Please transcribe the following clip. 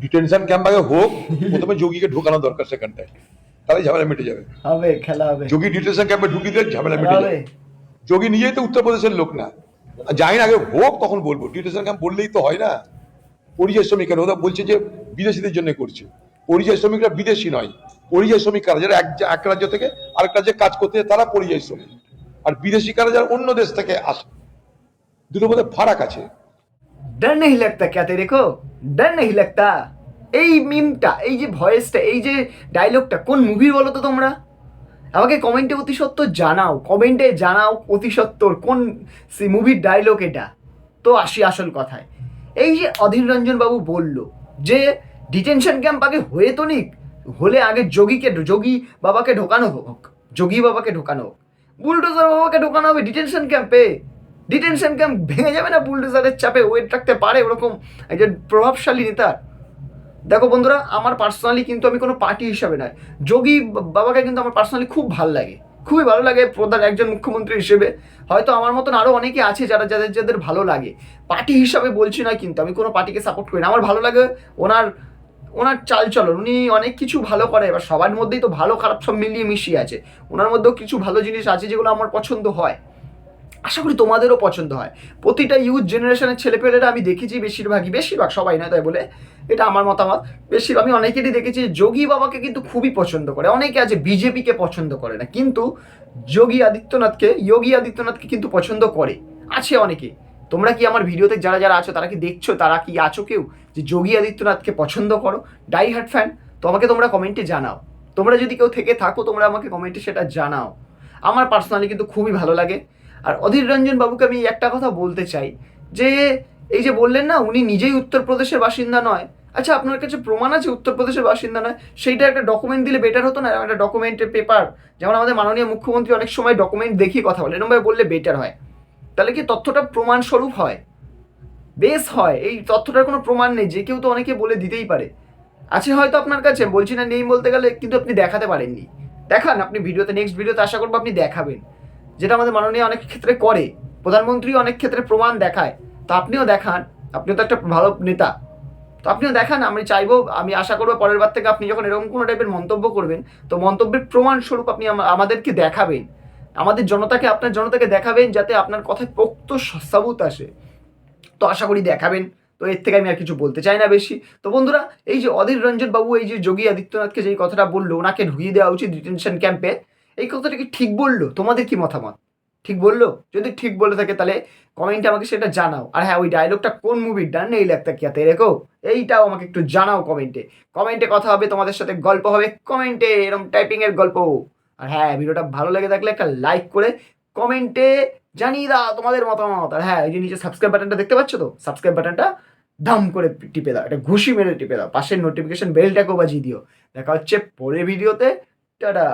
Detention camp আগে হোক প্রথমে যোগীকে ঢোকানো দরকার সেখানটায়। তাহলে ঝামেলা মিটে যাবে। হবে খেলা হবে। যোগী ডিটেনশন ক্যাম্পে ঢুকিয়ে দিলে ঝামেলা মিটে যাবে। যোগী নিজেই তো উত্তরপ্রদেশের লোক না। যাই না আগে হোক তখন বলব। ডিটেনশন ক্যাম্প বললেই তো হয় না। পরিযায়ী শ্রমিকের ওরা বলছে যে বিদেশিদের জন্য করছে। পরিযায়ী শ্রমিকরা বিদেশি নয়। পরিযায়ী শ্রমিক কারা? যারা এক এক রাজ্য থেকে আরেক রাজ্যে কাজ করতে তারা পরিযায়ী শ্রমিক। আর বিদেশি কারা? যারা অন্য দেশ থেকে আসে। দুটোর মধ্যে ফারাক আছে। ডর নেই লাগতা ক্যাতে রেখো ডর নেই লাগতা এই মিমটা এই যে ভয়েসটা এই যে ডায়লগটা কোন মুভির বলো তো তোমরা? আমাকে কমেন্টে অতি সত্য জানাও। কমেন্টে জানাও অতি সত্ত্বর কোন মুভির ডায়লগ এটা। তো আসি আসল কথায়। এই যে অধীর রঞ্জনবাবু বলল যে ডিটেনশন ক্যাম্প আগে হয়ে তো নিক, হলে আগে যোগীকে যোগী বাবাকে ঢোকানো হোক, যোগী বাবাকে ঢোকানো হোক। বুলডোজার বাবাকে ঢোকানো হবে ডিটেনশন ক্যাম্পে ডিটেনশন ক্যাম্প ভেঙে যাবে না বুলডোজারের চাপে? ওয়েট রাখতে পারে ওরকম একজন প্রভাবশালী নেতার দেখো বন্ধুরা, আমার পার্সোনালি কিন্তু আমি কোনো পার্টি হিসাবে নয়। যোগী বাবাকে কিন্তু আমার পার্সোনালি খুব ভালো লাগে। খুবই ভালো লাগে প্রধান একজন মুখ্যমন্ত্রী হিসেবে। হয়তো আমার মতন আরও অনেকে আছে যারা যাদের যাদের ভালো লাগে। পার্টি হিসাবে বলছি না কিন্তু, আমি কোনো পার্টিকে সাপোর্ট করি না। আমার ভালো লাগে ওনার ওনার চালচলন। উনি অনেক কিছু ভালো করে। এবার সবার মধ্যেই তো ভালো খারাপ সব মিলিয়ে মিশিয়ে আছে। ওনার মধ্যেও কিছু ভালো জিনিস আছে যেগুলো আমার পছন্দ হয়। আশা করি তোমাদেরও পছন্দ হয়। প্রতিটা ইউথ জেনারেশনের ছেলেপেলেরা আমি দেখেছি বেশিরভাগই, বেশিরভাগ সবাই না তাই বলে, এটা আমার মতামত। বেশির আমি অনেকেরই দেখেছি, যোগী বাবাকে কিন্তু খুবই পছন্দ করে। অনেকে আছে বিজেপিকে পছন্দ করে না, কিন্তু যোগী আদিত্যনাথকে যোগী আদিত্যনাথকে কিন্তু পছন্দ করে। আছে অনেকে। তোমরা কি আমার ভিডিওতে যারা যারা আছো, তারা কি দেখছ, তারা কি আছো কেউ যে যোগী আদিত্যনাথকে পছন্দ করো? ডাই হার্ট ফ্যান তো আমাকে তোমরা কমেন্টে জানাও। তোমরা যদি কেউ থেকে থাকো, তোমরা আমাকে কমেন্টে সেটা জানাও। আমার পার্সোনালি কিন্তু খুবই ভালো লাগে। আর অধীর রঞ্জন বাবুকে আমি একটা কথা বলতে চাই, যে এই যে বললেন না, উনি নিজেই উত্তরপ্রদেশের বাসিন্দা নয়। আচ্ছা আপনার কাছে প্রমাণ আছে উত্তরপ্রদেশের বাসিন্দা নয়? সেইটা একটা ডকুমেন্ট দিলে বেটার হতো না? একটা ডকুমেন্টের পেপার যেমন আমাদের মাননীয় মুখ্যমন্ত্রী অনেক সময় ডকুমেন্ট দেখিয়ে কথা বলে, এরকমভাবে বললে বেটার হয়। তাহলে কি তথ্যটা প্রমাণস্বরূপ হয়? বেশ হয়, এই তথ্যটার কোনো প্রমাণ নেই, যে কেউ তো অনেকে বলে দিতেই পারে। আছে হয়তো আপনার কাছে, বলছি না নেই বলতে গেলে, কিন্তু আপনি দেখাতে পারেননি। দেখান, আপনি ভিডিওতে নেক্সট ভিডিওতে আশা করব আপনি দেখাবেন। যেটা আমাদের মাননীয় অনেক ক্ষেত্রে করে। প্রধানমন্ত্রী অনেক ক্ষেত্রে প্রমাণ দেখায়। তো আপনিও দেখান। আপনিও তো একটা ভালো নেতা। তো আপনিও দেখান, আমি চাইব, আমি আশা করব পরের বার থেকে আপনি যখন এরকম কোনো টাইপের মন্তব্য করবেন, তো মন্তব্যের প্রমাণস্বরূপ আপনি আমাদেরকে দেখাবেন। আমাদের জনতাকে, আপনার জনতাকে দেখাবেন যাতে আপনার কথায় পোক্ত সাবুত আসে। তো আশা করি দেখাবেন। তো এর থেকে আমি আর কিছু বলতে চাই না বেশি। তো বন্ধুরা, এই যে অধীর রঞ্জন বাবু, এই যে যোগী আদিত্যনাথকে যেই কথাটা বলল, ওনাকে ঢুকিয়ে দেওয়া উচিত ডিটেনশন ক্যাম্পে এই কথাটা কি ঠিক বলল? তোমাদের কি মতামত? ঠিক বলল? যদি ঠিক বলে থাকে তাহলে কমেন্টে আমাকে সেটা জানাও। আর হ্যাঁ ওই ডায়লগটা কোন মুভির ডান নেই কি আতে রেখো এইটাও আমাকে একটু জানাও কমেন্টে কমেন্টে কথা হবে, তোমাদের সাথে গল্প হবে কমেন্টে এরকম টাইপিংয়ের গল্প। আর হ্যাঁ ভিডিওটা ভালো লেগে থাকলে একটা লাইক করে কমেন্টে জানিয়ে দাও তোমাদের মতামত। আর হ্যাঁ এই যে নিচে সাবস্ক্রাইব বাটনটা দেখতে পাচ্ছ তো? সাবস্ক্রাইব বাটনটা দাম করে টিপে দাও, একটা ঘুষি মেরে টিপে দাও। পাশের নোটিফিকেশন বেলটাকেও বাজিয়ে দিও। দেখা হচ্ছে পরে ভিডিওতে টাটা!